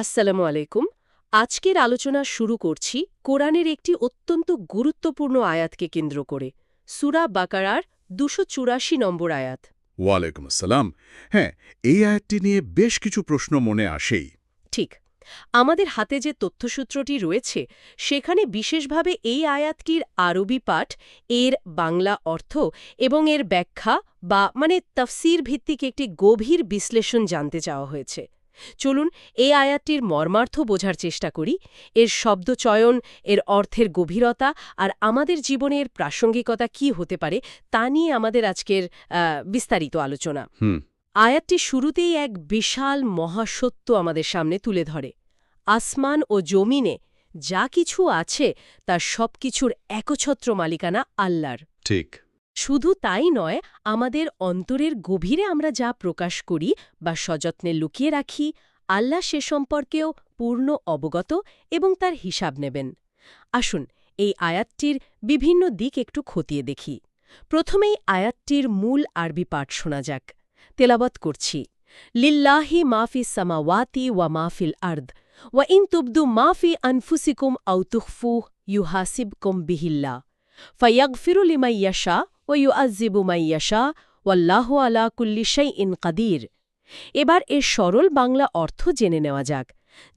আসসালামু আলাইকুম। আজকের আলোচনা শুরু করছি কোরআনের একটি অত্যন্ত গুরুত্বপূর্ণ আয়াতকে কেন্দ্র করে সুরা বাকারার দুশো চুরাশি নম্বর আয়াত। ওয়ালাইকুম আসসালাম। হ্যাঁ এই আয়াতটি নিয়ে বেশ কিছু প্রশ্ন মনে আসেই। ঠিক। আমাদের হাতে যে তথ্যসূত্রটি রয়েছে সেখানে বিশেষভাবে এই আয়াতটির আরবি পাঠ এর বাংলা অর্থ এবং এর ব্যাখ্যা বা মানে তফসির ভিত্তিক একটি গভীর বিশ্লেষণ জানতে চাওয়া হয়েছে। চলুন এই আয়াতটির মর্মার্থ বোঝার চেষ্টা করি। এর শব্দচয়ন এর অর্থের গভীরতা আর আমাদের জীবনের প্রাসঙ্গিকতা কি হতে পারে তা নিয়ে আমাদের আজকের বিস্তারিত আলোচনা। হুম। আয়াতটি শুরুতেই এক বিশাল মহাসত্য আমাদের সামনে তুলে ধরে। আসমান ও জমিনে যা কিছু আছে তার সবকিছুর একছত্র মালিকানা আল্লাহর। ঠিক। শুধু তাই নয়, আমাদের অন্তরের গভীরে আমরা যা প্রকাশ করি বা সযত্নে লুকিয়ে রাখি, আল্লাহ সে সম্পর্কেও পূর্ণ অবগত এবং তার হিসাব নেবেন। আসুন, এই আয়াতটির বিভিন্ন দিক একটু খতিয়ে দেখি। প্রথমেই আয়াতটির মূল আরবি পাঠ শোনা যাক। তেলাবত করছি। লিল্লাহি মাফি সামাওয়াতি ওয়া মাফিল আর্দ, ওয়া ইন তুবদু মাফি আনফুসিকুম আউ তুখফুহ ইউহাসিবকুম বিহিল্লা ফায়াগফিরু লিমান ইয়াশা ওয়া ইউআযযিবু মান ইয়াশা ওয়াল্লাহু আলা কুল্লি শাইইন কাদির এবার এর সরল বাংলা অর্থ জেনে নেওয়া যাক।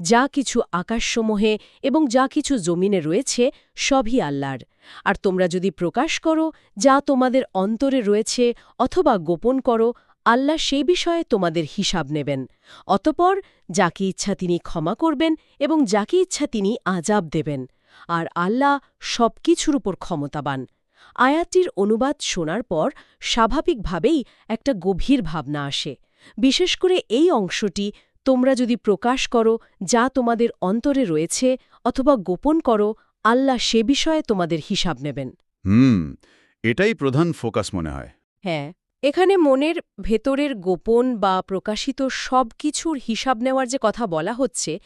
যা কিছু আকাশসমূহে এবং যা কিছু জমিনে রয়েছে, সবই আল্লাহর। আর তোমরা যদি প্রকাশ করো যা তোমাদের অন্তরে রয়েছে অথবা গোপন করো, আল্লাহ সেই বিষয়ে তোমাদের হিসাব নেবেন। অতপর যাকে ইচ্ছা তিনি ক্ষমা করবেন এবং যাকে ইচ্ছা তিনি আজাব দেবেন। আর আল্লাহ সবকিছুর উপর ক্ষমতাবান। আয়াতটির অনুবাদ শোনার পর স্বাভাবিকভাবেই একটা গভীর ভাবনা আসে। বিশেষ করে এই অংশটি তোমরা যদি প্রকাশ করো যা তোমাদের অন্তরে রয়েছে অথবা গোপন করো আল্লাহ সে বিষয়ে তোমাদের হিসাব নেবেন। হুম এটাই প্রধান ফোকাস মনে হয়। হ্যাঁ এখানে মনের ভেতরের গোপন বা প্রকাশিত সব কিছুর হিসাব নেওয়ার যে কথা বলা হচ্ছে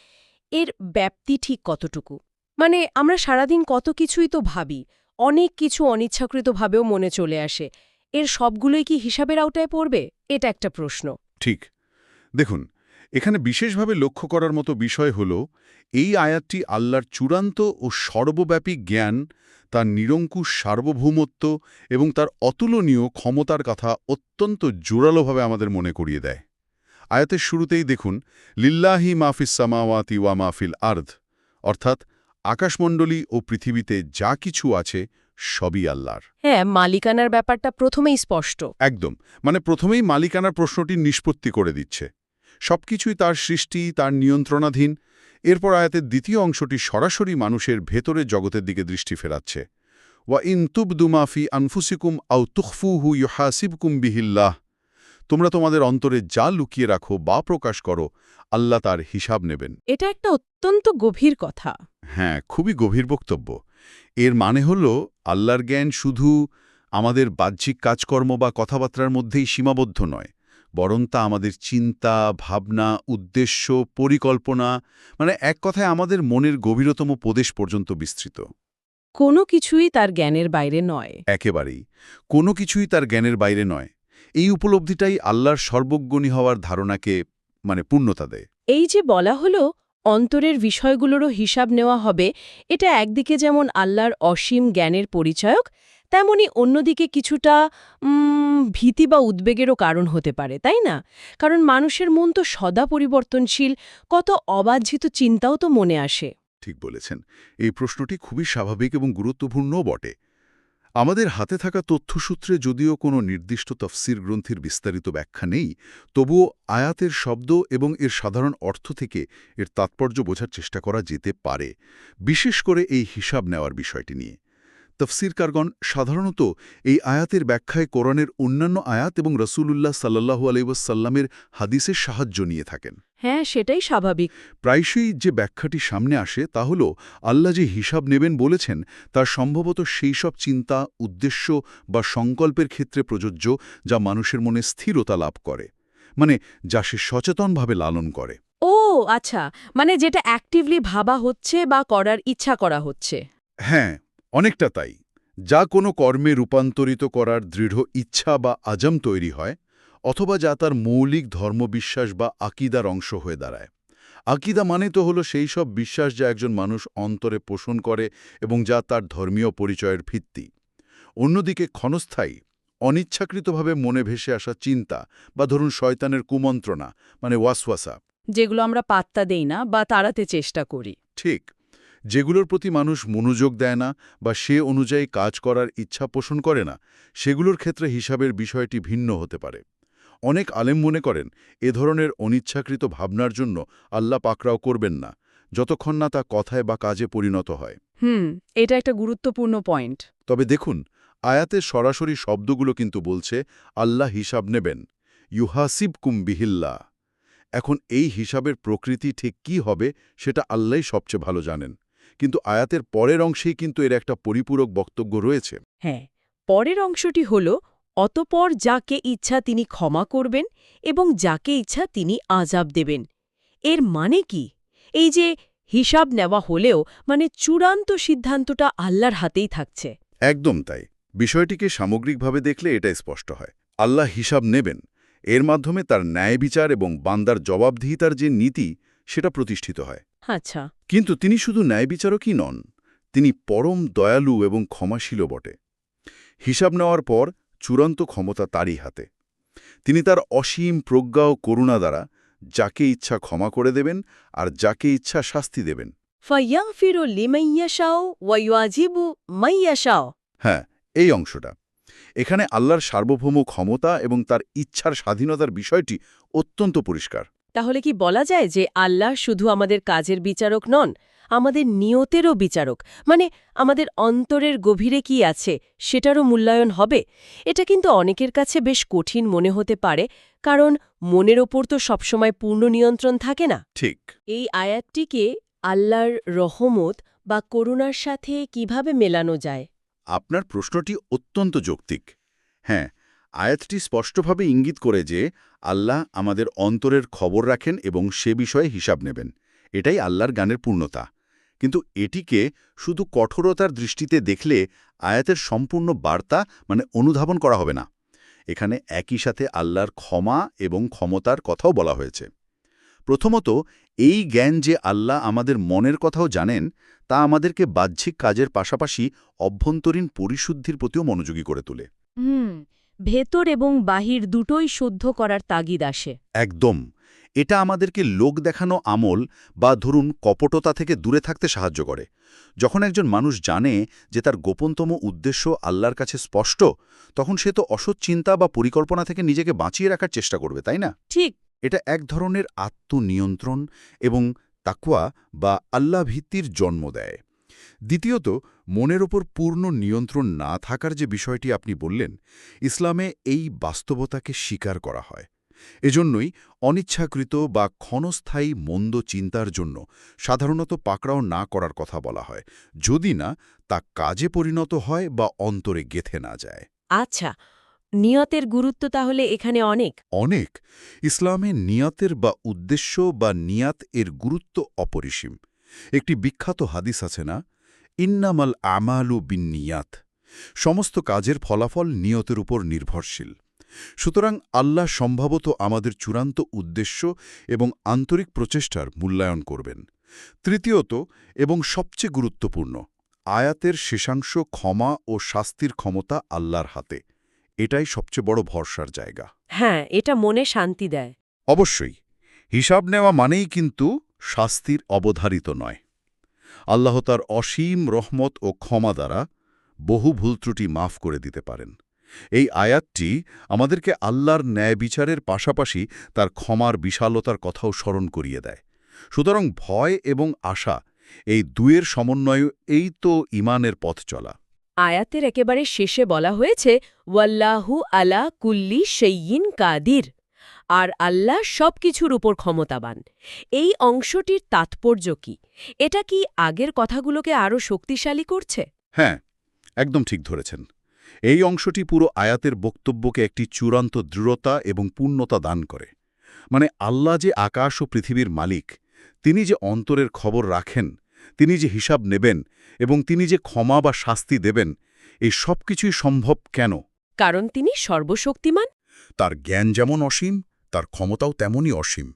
এর ব্যাপ্তি ঠিক কতটুকু? মানে আমরা সারাদিন কত কিছুই তো ভাবি অনেক কিছু অনিচ্ছাকৃতভাবেও মনে চলে আসে। এর সবগুলোই কি হিসাবের আওতায় পড়বে? এটা একটা প্রশ্ন। ঠিক। দেখুন, এখানে বিশেষভাবে লক্ষ্য করার মতো বিষয় হল, এই আয়াতটি আল্লাহর চূড়ান্ত ও সর্বব্যাপী জ্ঞান, তার নিরঙ্কুশ সার্বভৌমত্ব এবং তার অতুলনীয় ক্ষমতার কথা অত্যন্ত জোরালোভাবে আমাদের মনে করিয়ে দেয়। আয়াতের শুরুতেই দেখুন, লিল্লাহি মাফিস সামাওয়াতি ওয়া মাফিল আর্ধ অর্থাৎ আকাশমণ্ডলী ও পৃথিবীতে যা কিছু আছে সবই আল্লাহর। হ্যাঁ মালিকানার ব্যাপারটা প্রথমেই স্পষ্ট। একদম। মানে প্রথমেই মালিকানার প্রশ্নটি নিষ্পত্তি করে দিচ্ছে। সবকিছুই তার সৃষ্টি তার নিয়ন্ত্রণাধীন। এরপর আয়াতের দ্বিতীয় অংশটি সরাসরি মানুষের ভেতরের জগতের দিকে দৃষ্টি ফেরাচ্ছে। ওয়া ইন তুবদুমাফি আনফুসিকুম আউ তুখফুহু ইউহাসিবকুম বিহিল্লাহ। তোমরা তোমাদের অন্তরে যা লুকিয়ে রাখো বা প্রকাশ করো আল্লাহ তার হিসাব নেবেন। এটা একটা অত্যন্ত গভীর কথা। হ্যাঁ খুবই গভীর বক্তব্য। এর মানে হল আল্লাহর জ্ঞান শুধু আমাদের বাহ্যিক কাজকর্ম বা কথাবার্তার মধ্যেই সীমাবদ্ধ নয় বরং তা আমাদের চিন্তা ভাবনা উদ্দেশ্য পরিকল্পনা মানে এক কথায় আমাদের মনের গভীরতম প্রদেশ পর্যন্ত বিস্তৃত। কোনো কিছুই তার জ্ঞানের বাইরে নয়। একেবারেই। কোনো কিছুই তার জ্ঞানের বাইরে নয়। এই উপলব্ধিটাই আল্লাহর সর্বজ্ঞনী হওয়ার ধারণাকে মানে পূর্ণতা দেয়। এই যে বলা হলো অন্তরের বিষয়গুলোরও হিসাব নেওয়া হবে। এটা একদিকে যেমন আল্লাহর অসীম জ্ঞানের পরিচয়ক, তেমনি অন্যদিকে কিছুটা ভীতি বা উদ্বেগেরও কারণ হতে পারে, তাই না? কারণ মানুষের মন তো সদা পরিবর্তনশীল, কত অবাঞ্ছিত চিন্তাও তো মনে আসে। ঠিক বলেছেন। এই প্রশ্নটি খুবই স্বাভাবিক এবং গুরুত্বপূর্ণও বটে। আমাদের হাতে থাকা তথ্যসূত্রে যদিও কোনো নির্দিষ্ট তফসির গ্রন্থের বিস্তারিত ব্যাখ্যা নেই, তবুও আয়াতের শব্দ এবং এর সাধারণ অর্থ থেকে এর তাৎপর্য বোঝার চেষ্টা করা যেতে পারে, বিশেষ করে এই হিসাব নেওয়ার বিষয়টি নিয়ে। তফসিরকারগণ সাধারণত এই আয়াতের ব্যাখ্যায় কোরআনের অন্যান্য আয়াত এবং রসুলুল্লাহ সাল্লাহু আলাইসাল্লামের হাদিসের সাহায্য নিয়ে থাকেন। হ্যাঁ সেটাই স্বাভাবিক। প্রায়শই যে ব্যাখ্যাটি সামনে আসে তা হল আল্লাহ যে হিসাব নেবেন বলেছেন তা সম্ভবত সেই সব চিন্তা উদ্দেশ্য বা সংকল্পের ক্ষেত্রে প্রযোজ্য যা মানুষের মনে স্থিরতা লাভ করে মানে যা সে সচেতনভাবে লালন করে। ও আচ্ছা মানে যেটা অ্যাক্টিভলি ভাবা হচ্ছে বা করার ইচ্ছা করা হচ্ছে। হ্যাঁ অনেকটা তাই। যা কোনো কর্মে রূপান্তরিত করার দৃঢ় ইচ্ছা বা আজম তৈরি হয় অথবা যা তার মৌলিক ধর্মবিশ্বাস বা আকিদার অংশ হয়ে দাঁড়ায়। আকিদা মানে তো হলো সেই সব বিশ্বাস যা একজন মানুষ অন্তরে পোষণ করে এবং যা তার ধর্মীয় পরিচয়ের ভিত্তি। অন্যদিকে ক্ষণস্থায়ী অনিচ্ছাকৃতভাবে মনে ভেসে আসা চিন্তা বা ধরুন শয়তানের কুমন্ত্রণা মানে ওয়াসওয়াসা। যেগুলো আমরা পাত্তা দেই না বা তাড়াতে চেষ্টা করি। ঠিক। যেগুলোর প্রতি মানুষ মনোযোগ দেয় না বা সে অনুযায়ী কাজ করার ইচ্ছা পোষণ করে না সেগুলোর ক্ষেত্রে হিসাবের বিষয়টি ভিন্ন হতে পারে। অনেক আলেম মনে করেন এ ধরনের অনিচ্ছাকৃত ভাবনার জন্য আল্লাহ পাকরাও করবেন না যতক্ষণ না তা কথায় বা কাজে পরিণত হয়। হুম এটা একটা গুরুত্বপূর্ণ পয়েন্ট। তবে দেখুন আয়াতের সরাসরি শব্দগুলো কিন্তু বলছে আল্লাহ হিসাব নেবেন ইউহাসিব কুম বিহিল্লা। এখন এই হিসাবের প্রকৃতি ঠিক কি হবে সেটা আল্লাহই সবচেয়ে ভালো জানেন। কিন্তু আয়াতের পরের অংশেই কিন্তু এর একটা পরিপূরক বক্তব্য রয়েছে। হ্যাঁ পরের অংশটি হল অতপর যাকে ইচ্ছা তিনি ক্ষমা করবেন এবং যাকে ইচ্ছা তিনি আজাব দেবেন। এর মানে কি? এই যে হিসাব নেওয়া হলেও মানে চূড়ান্ত সিদ্ধান্তটা আল্লাহর হাতেই থাকছে। একদম তাই। বিষয়টিকে সামগ্রিকভাবে দেখলে এটা স্পষ্ট হয়। আল্লাহ হিসাব নেবেন। এর মাধ্যমে তার ন্যায় বিচার এবং বান্দার জবাবদিহিতার যে নীতি সেটা প্রতিষ্ঠিত হয়। আচ্ছা। কিন্তু তিনি শুধু ন্যায় বিচারকই নন তিনি পরম দয়ালু এবং ক্ষমাশীল বটে। হিসাব নেওয়ার পর চূড়ান্ত ক্ষমতা তারই হাতে। তিনি তার অসীম প্রজ্ঞা ও করুণা দ্বারা যাকে ইচ্ছা ক্ষমা করে দেবেন আর যাকে ইচ্ছা শাস্তি দেবেন। ফয়াফিরু লিমাইয়াশাও ওয়াইয়াজিবু মাইয়াশাও হ্যাঁ এই অংশটা। এখানে আল্লাহর সার্বভৌম ক্ষমতা এবং তার ইচ্ছার স্বাধীনতার বিষয়টি অত্যন্ত পরিষ্কার। তাহলে কি বলা যায় যে আল্লাহ শুধু আমাদের কাজের বিচারক নন আমাদের নিয়তেরও বিচারক? মানে আমাদের অন্তরের গভীরে কি আছে সেটারও মূল্যায়ন হবে? এটা কিন্তু অনেকের কাছে বেশ কঠিন মনে হতে পারে কারণ মনের ওপর তো সবসময় পূর্ণ নিয়ন্ত্রণ থাকে না। ঠিক। এই আয়াতটিকে আল্লাহর রহমত বা করুণার সাথে কীভাবে মেলানো যায়? আপনার প্রশ্নটি অত্যন্ত যৌক্তিক। হ্যাঁ আয়াতটি স্পষ্টভাবে ইঙ্গিত করে যে আল্লাহ আমাদের অন্তরের খবর রাখেন এবং সে বিষয়ে হিসাব নেবেন। এটাই আল্লাহর গানের পূর্ণতা। কিন্তু এটিকে শুধু কঠোরতার দৃষ্টিতে দেখলে আয়াতের সম্পূর্ণ বার্তা মানে অনুধাবন করা হবে না। এখানে একই সাথে আল্লাহর ক্ষমা এবং ক্ষমতার কথাও বলা হয়েছে। প্রথমত, এই জ্ঞান যে আল্লাহ আমাদের মনের কথাও জানেন, তা আমাদেরকে বাহ্যিক কাজের পাশাপাশি অভ্যন্তরীণ পরিশুদ্ধির প্রতিও মনোযোগী করে তোলে। ভেতর এবং বাহির দুটোই শুদ্ধ করার তাগিদ আসে। একদম। এটা আমাদেরকে লোক দেখানো আমল বা ধরুন কপটতা থেকে দূরে থাকতে সাহায্য করে। যখন একজন মানুষ জানে যে তার গোপনতম উদ্দেশ্য আল্লাহর কাছে স্পষ্ট তখন সে তো অসৎ চিন্তা বা পরিকল্পনা থেকে নিজেকে বাঁচিয়ে রাখার চেষ্টা করবে তাই না? ঠিক। এটা এক ধরনের আত্মনিয়ন্ত্রণ এবং তাকুয়া বা আল্লাহ ভিত্তির জন্ম দেয়। দ্বিতীয়ত মনের ওপর পূর্ণ নিয়ন্ত্রণ না থাকার যে বিষয়টি আপনি বললেন ইসলামে এই বাস্তবতাকে স্বীকার করা হয়। এজন্যই অনিচ্ছাকৃত বা ক্ষণস্থায়ী মন্দ চিন্তার জন্য সাধারণত পাকড়াও না করার কথা বলা হয় যদি না তা কাজে পরিণত হয় বা অন্তরে গেথে না যায়। আচ্ছা নিয়তের গুরুত্ব তাহলে এখানে অনেক? অনেক। ইসলামে নিয়াতের বা উদ্দেশ্য বা নিয়াত এর গুরুত্ব অপরিসীম। একটি বিখ্যাত হাদিস আছে না ইন্নামাল আমালু বিন নিয়াত সমস্ত কাজের ফলাফল নিয়তের উপর নির্ভরশীল। সুতরাং আল্লাহ সম্ভবত আমাদের চূড়ান্ত উদ্দেশ্য এবং আন্তরিক প্রচেষ্টার মূল্যায়ন করবেন। তৃতীয়ত এবং সবচেয়ে গুরুত্বপূর্ণ আয়াতের শেষাংশ ক্ষমা ও শাস্তির ক্ষমতা আল্লাহর হাতে। এটাই সবচেয়ে বড় ভরসার জায়গা। হ্যাঁ এটা মনে শান্তি দেয়। অবশ্যই হিসাব নেওয়া মানেই কিন্তু শাস্তির অবধারিত নয়। আল্লাহ তার অসীম রহমত ও ক্ষমা দ্বারা বহু ভুল ত্রুটি মাফ করে দিতে পারেন। এই আয়াতটি আমাদেরকে আল্লাহর ন্যায় বিচারের পাশাপাশি তার ক্ষমার বিশালতার কথাও স্মরণ করিয়ে দেয়। সুতরাং ভয় এবং আশা, এই দুয়ের সমন্বয় এই তো ইমানের পথ চলা। আয়াতের একেবারে শেষে বলা হয়েছে, ওয়াল্লাহু আলা কুল্লি সেইয়িন কাদির। আর আল্লাহ সবকিছুর উপর ক্ষমতাবান। এই অংশটির তাৎপর্য কি? এটা কি আগের কথাগুলোকে আরও শক্তিশালী করছে? হ্যাঁ একদম ঠিক ধরেছেন। এই অংশটি পুরো আয়াতের বক্তব্যকে একটি চূড়ান্ত দৃঢ়তা এবং পূর্ণতা দান করে। মানে আল্লাহ যে আকাশ ও পৃথিবীর মালিক তিনি যে অন্তরের খবর রাখেন তিনি যে হিসাব নেবেন এবং তিনি যে ক্ষমা বা শাস্তি দেবেন এই সব কিছুই সম্ভব কেন? কারণ তিনি সর্বশক্তিমান। তার জ্ঞান যেমন অসীম তার ক্ষমতাও তেমনই অসীম।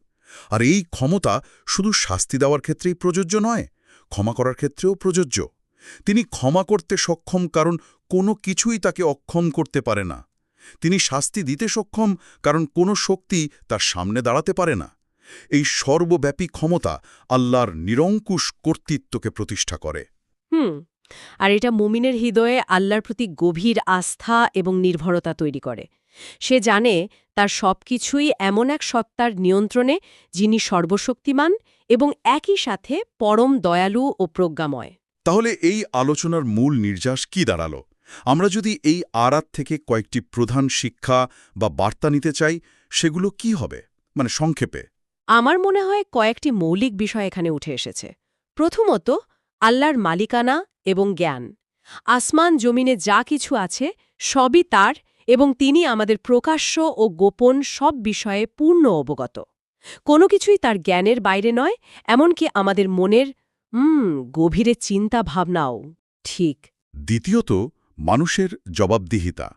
আর এই ক্ষমতা শুধু শাস্তি দেওয়ার ক্ষেত্রেই প্রযোজ্য নয়, ক্ষমা করার ক্ষেত্রেও প্রযোজ্য। তিনি ক্ষমা করতে সক্ষম কারণ কোনো কিছুই তাকে অক্ষম করতে পারে না। তিনি শাস্তি দিতে সক্ষম কারণ কোনো শক্তি তার সামনে দাঁড়াতে পারে না। এই সর্বব্যাপী ক্ষমতা আল্লাহর নিরঙ্কুশ কর্তৃত্বকে প্রতিষ্ঠা করে। হুম, আর এটা মুমিনের হৃদয়ে আল্লাহর প্রতি গভীর আস্থা এবং নির্ভরতা তৈরি করে। সে জানে তার সবকিছুই এমন এক সত্তার নিয়ন্ত্রণে যিনি সর্বশক্তিমান এবং একই সাথে পরম দয়ালু ও প্রজ্ঞাময়। তাহলে এই আলোচনার মূল নির্যাস কি দাঁড়াল? আমরা যদি এই আরাত থেকে কয়েকটি প্রধান শিক্ষা বা বার্তা নিতে চাই সেগুলো কি হবে? মানে সংক্ষেপে। আমার মনে হয় কয়েকটি মৌলিক বিষয় এখানে উঠে এসেছে। প্রথমত আল্লাহর মালিকানা এবং জ্ঞান। আসমান জমিনে যা কিছু আছে সবই তার এবং তিনি আমাদের প্রকাশ্য ও গোপন সব বিষয়ে পূর্ণ অবগত। কোনো কিছুই তার জ্ঞানের বাইরে নয় এমনকি আমাদের মনের হুম গভীরে চিন্তা ভাবনাও ঠিক। দ্বিতীয়ত মানুষের জবাবদিহিতা।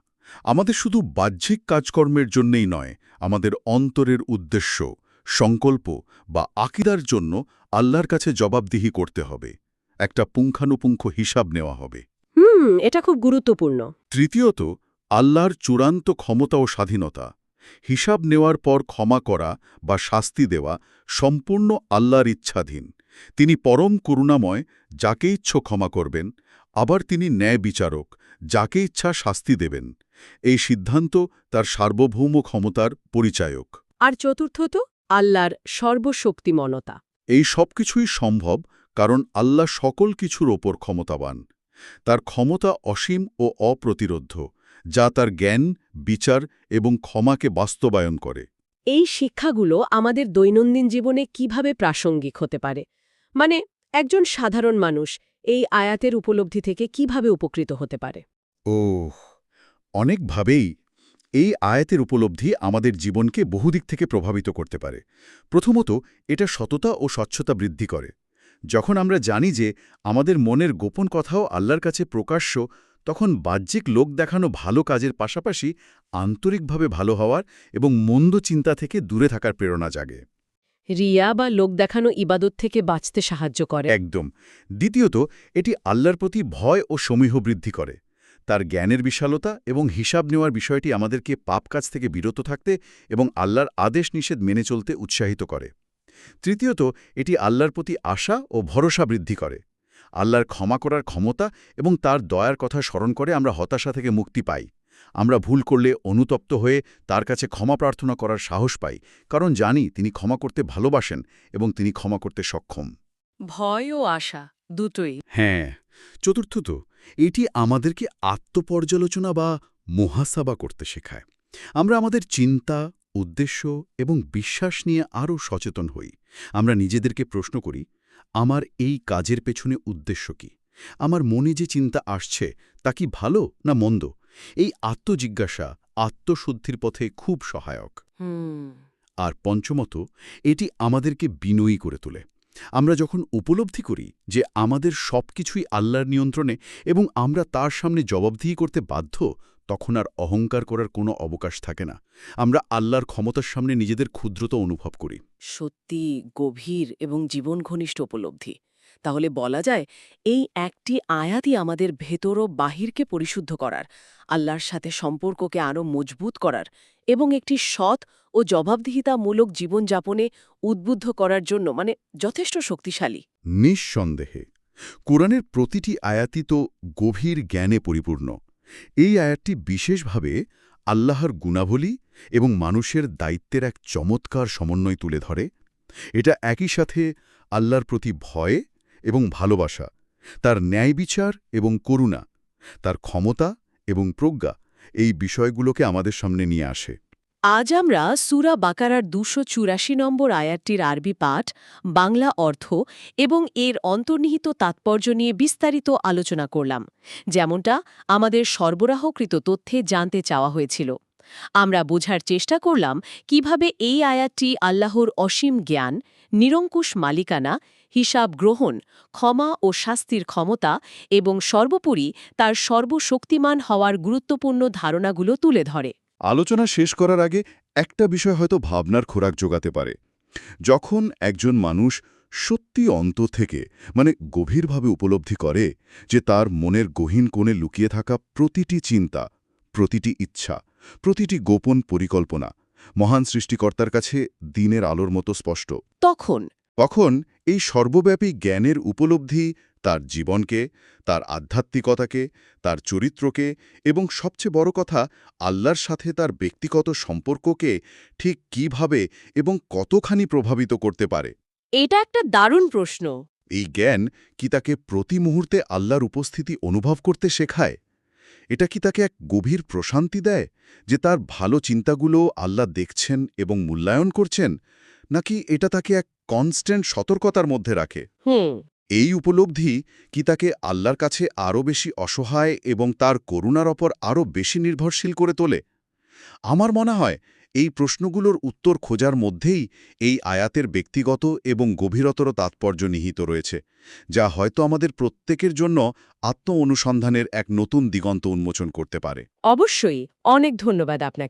আমাদের শুধু বাহ্যিক কাজকর্মের জন্যেই নয় আমাদের অন্তরের উদ্দেশ্য সংকল্প বা আকিদার জন্য আল্লাহর কাছে জবাবদিহি করতে হবে। একটা পুঙ্খানুপুঙ্খ হিসাব নেওয়া হবে। হুম এটা খুব গুরুত্বপূর্ণ। তৃতীয়ত আল্লাহর চূড়ান্ত ক্ষমতা ও স্বাধীনতা হিসাব নেওয়ার পর ক্ষমা করা বা শাস্তি দেওয়া সম্পূর্ণ আল্লাহর ইচ্ছাধীন। তিনি পরম করুণাময় যাকে ইচ্ছ ক্ষমা করবেন আবার তিনি ন্যায় বিচারক যাকে ইচ্ছা শাস্তি দেবেন। এই সিদ্ধান্ত তার সার্বভৌম ক্ষমতার পরিচায়ক। আর চতুর্থত আল্লাহর সর্বশক্তিমনতা। এই সব কিছুই সম্ভব কারণ আল্লাহ সকল কিছুর ওপর ক্ষমতাবান। তার ক্ষমতা অসীম ও অপ্রতিরোধ্য। যা তার জ্ঞান বিচার এবং ক্ষমাকে বাস্তবায়ন করে। এই শিক্ষাগুলো আমাদের দৈনন্দিন জীবনে কীভাবে প্রাসঙ্গিক হতে পারে? মানে একজন সাধারণ মানুষ এই আয়াতের উপলব্ধি থেকে কীভাবে উপকৃত হতে পারে? ওহ অনেকভাবেই এই আয়াতের উপলব্ধি আমাদের জীবনকে বহুদিক থেকে প্রভাবিত করতে পারে। প্রথমত এটা সততা ও স্বচ্ছতা বৃদ্ধি করে। যখন আমরা জানি যে আমাদের মনের গোপন কথাও আল্লাহর কাছে প্রকাশ্য তখন বাহ্যিক লোক দেখানো ভালো কাজের পাশাপাশি আন্তরিকভাবে ভালো হওয়ার এবং মন্দ চিন্তা থেকে দূরে থাকার প্রেরণা জাগে। রিয়া বা লোক দেখানো ইবাদত থেকে বাঁচতে সাহায্য করে। একদম। দ্বিতীয়ত এটি আল্লাহর প্রতি ভয় ও সমীহ বৃদ্ধি করে। তার জ্ঞানের বিশালতা এবং হিসাব নেওয়ার বিষয়টি আমাদেরকে পাপ কাজ থেকে বিরত থাকতে এবং আল্লাহর আদেশ নিষেধ মেনে চলতে উৎসাহিত করে। তৃতীয়ত এটি আল্লাহর প্রতি আশা ও ভরসা বৃদ্ধি করে। আল্লাহর ক্ষমা করার ক্ষমতা এবং তার দয়ার কথা স্মরণ করে আমরা হতাশা থেকে মুক্তি পাই। আমরা ভুল করলে অনুতপ্ত হয়ে তার কাছে ক্ষমা প্রার্থনা করার সাহস পাই কারণ জানি তিনি ক্ষমা করতে ভালোবাসেন এবং তিনি ক্ষমা করতে সক্ষম। ভয় ও আশা দুটোই। হ্যাঁ চতুর্থত এটি আমাদেরকে আত্মপর্যালোচনা বা মোহাসাবা করতে শেখায়। আমরা আমাদের চিন্তা উদ্দেশ্য এবং বিশ্বাস নিয়ে আরও সচেতন হই। আমরা নিজেদেরকে প্রশ্ন করি আমার এই কাজের পেছনে উদ্দেশ্য কি? আমার মনে যে চিন্তা আসছে তা কি ভালো না মন্দ? এই আত্মজিজ্ঞাসা আত্মশুদ্ধির পথে খুব সহায়ক। আর পঞ্চমত এটি আমাদেরকে বিনয়ী করে তোলে। আমরা যখন উপলব্ধি করি যে আমাদের সব কিছুই আল্লাহর নিয়ন্ত্রণে এবং আমরা তার সামনে জবাবদিহি করতে বাধ্য তখন আর অহংকার করার কোনো অবকাশ থাকে না। আমরা আল্লাহর ক্ষমতার সামনে নিজেদের ক্ষুদ্রতা অনুভব করি। সত্যি গভীর এবং জীবন ঘনিষ্ঠ উপলব্ধি। তাহলে বলা যায় এই একটি আয়াতই আমাদের ভেতর ও বাহিরকে পরিশুদ্ধ করার আল্লাহর সাথে সম্পর্ককে আরও মজবুত করার এবং একটি সৎ ও জবাবদিহিতামূলক জীবনযাপনে উদ্বুদ্ধ করার জন্য মানে যথেষ্ট শক্তিশালী। নিঃসন্দেহে কোরআনের প্রতিটি আয়াতই তো গভীর জ্ঞানে পরিপূর্ণ। এই আয়াতটি বিশেষভাবে আল্লাহর গুণাবলী এবং মানুষের দায়িত্বের এক চমৎকার সমন্বয় তুলে ধরে। এটা একই সাথে আল্লাহর প্রতি ভয় এবং ভালোবাসা, তার ন্যায় বিচার এবং করুণা, তার ক্ষমতা এবং প্রজ্ঞা এই বিষয়গুলোকে আমাদের সামনে নিয়ে আসে। আজ আমরা সুরা বাকারার দুশো চুরাশি নম্বর আয়াতটির আরবি পাঠ, বাংলা অর্থ এবং এর অন্তর্নিহিত তাৎপর্য নিয়ে বিস্তারিত আলোচনা করলাম। যেমনটা আমাদের সরবরাহকৃত তথ্যে জানতে চাওয়া হয়েছিল। আমরা বোঝার চেষ্টা করলাম কীভাবে এই আয়াতটি আল্লাহর অসীম জ্ঞান, নিরঙ্কুশ মালিকানা, হিসাব গ্রহণ, ক্ষমা ও শাস্তির ক্ষমতা এবং সর্বোপরি তার সর্বশক্তিমান হওয়ার গুরুত্বপূর্ণ ধারণাগুলো তুলে ধরে। আলোচনা শেষ করার আগে একটা বিষয় হয়তো ভাবনার খোরাক জোগাতে পারে। যখন একজন মানুষ সত্যি অন্ত থেকে মানে গভীরভাবে উপলব্ধি করে যে তার মনের গহীন কোণে লুকিয়ে থাকা প্রতিটি চিন্তা প্রতিটি ইচ্ছা প্রতিটি গোপন পরিকল্পনা মহান সৃষ্টিকর্তার কাছে দিনের আলোর মতো স্পষ্ট। তখন? তখন এই সর্বব্যাপী জ্ঞানের উপলব্ধি তার জীবনকে তার আধ্যাত্মিকতাকে তার চরিত্রকে এবং সবচেয়ে বড় কথা আল্লাহর সাথে তার ব্যক্তিগত সম্পর্ককে ঠিক কীভাবে এবং কতখানি প্রভাবিত করতে পারে? এটা একটা দারুণ প্রশ্ন। এই জ্ঞান কি তাকে প্রতি মুহূর্তে আল্লাহর উপস্থিতি অনুভব করতে শেখায়? এটা কি তাকে এক গভীর প্রশান্তি দেয় যে তার ভালো চিন্তাগুলো আল্লাহ দেখছেন এবং মূল্যায়ন করছেন? নাকি এটা তাকে এক কনস্ট্যান্ট সতর্কতার মধ্যে রাখে? হুম এই উপলব্ধি কি তাকে আল্লাহর কাছে আরও বেশি অসহায় এবং তার করুণার ওপর আরও বেশি নির্ভরশীল করে তোলে? আমার মনে হয় এই প্রশ্নগুলোর উত্তর খোঁজার মধ্যেই এই আয়াতের ব্যক্তিগত এবং গভীরতর তাৎপর্য নিহিত রয়েছে, যা হয়তো আমাদের প্রত্যেকের জন্য আত্ম অনুসন্ধানের এক নতুন দিগন্ত উন্মোচন করতে পারে। অবশ্যই। অনেক ধন্যবাদ আপনাকে।